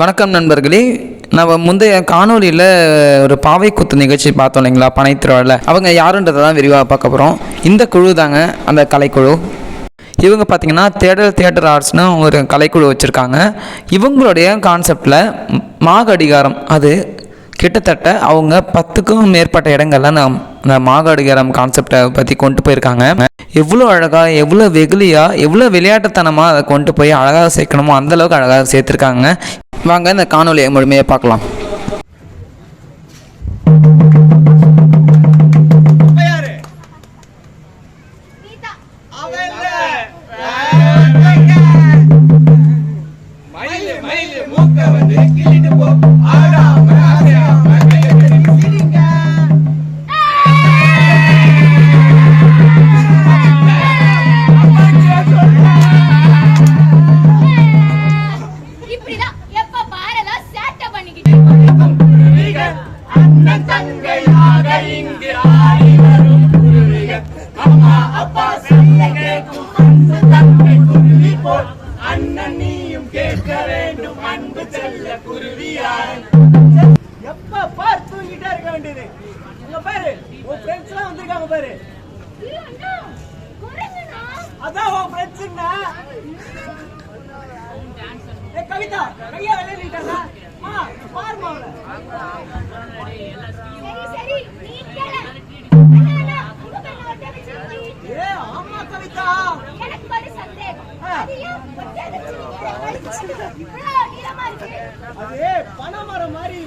வணக்கம் நண்பர்களே. நம்ம முந்தைய காணொலியில் ஒரு பாவை குத்து நிகழ்ச்சி பார்த்தோம் இல்லைங்களா? பனைத்திருவாளில் அவங்க யாருன்றதை தான் விரிவாக பார்க்க போகிறோம் இந்த குழு தாங்க அந்த கலைக்குழு. இவங்க பார்த்தீங்கன்னா தேடல் தியேட்டர் ஆர்ட்ஸ்னு ஒரு கலைக்குழு வச்சுருக்காங்க. இவங்களுடைய கான்செப்டில் மாகடிகாரம் அது கிட்டத்தட்ட அவங்க பத்துக்கும் மேற்பட்ட இடங்கள்ல நான் அந்த மாகாடிகாரம் கான்செப்டை பற்றி கொண்டு போயிருக்காங்க. எவ்வளோ அழகாக எவ்வளோ வெகுளியாக எவ்வளோ விளையாட்டுத்தனமாக அதை கொண்டு போய் அழகாக சேர்க்கணுமோ அந்தளவுக்கு அழகாக சேர்த்துருக்காங்க. வாங்க இந்த காணொலியை முழுமையாக பார்க்கலாம். யாரு மூக்க வந்து அண்ணன் தங்கையாக இங்கு ஆடி வரும் குருவிகள். அம்மா அப்பா சொல்ல கேட்கும் அன்பு தங்கை குருவி போல். அண்ணன் நீயும் கேட்க வேண்டும் அன்பு செல்ல குருவியாய். எப்ப பார் தூங்கிட்டே இருக்க வேண்டியது? அங்க பாரு உன் ஃப்ரெண்ட்ஸ் எல்லாம் வந்திருக்காங்க பாரு. அதான் உன் ஃப்ரெண்ட்ஸுங்கண்ணா கவிதா கையா விளையாடிட்டாங்க அது பணமரம் மாதிரி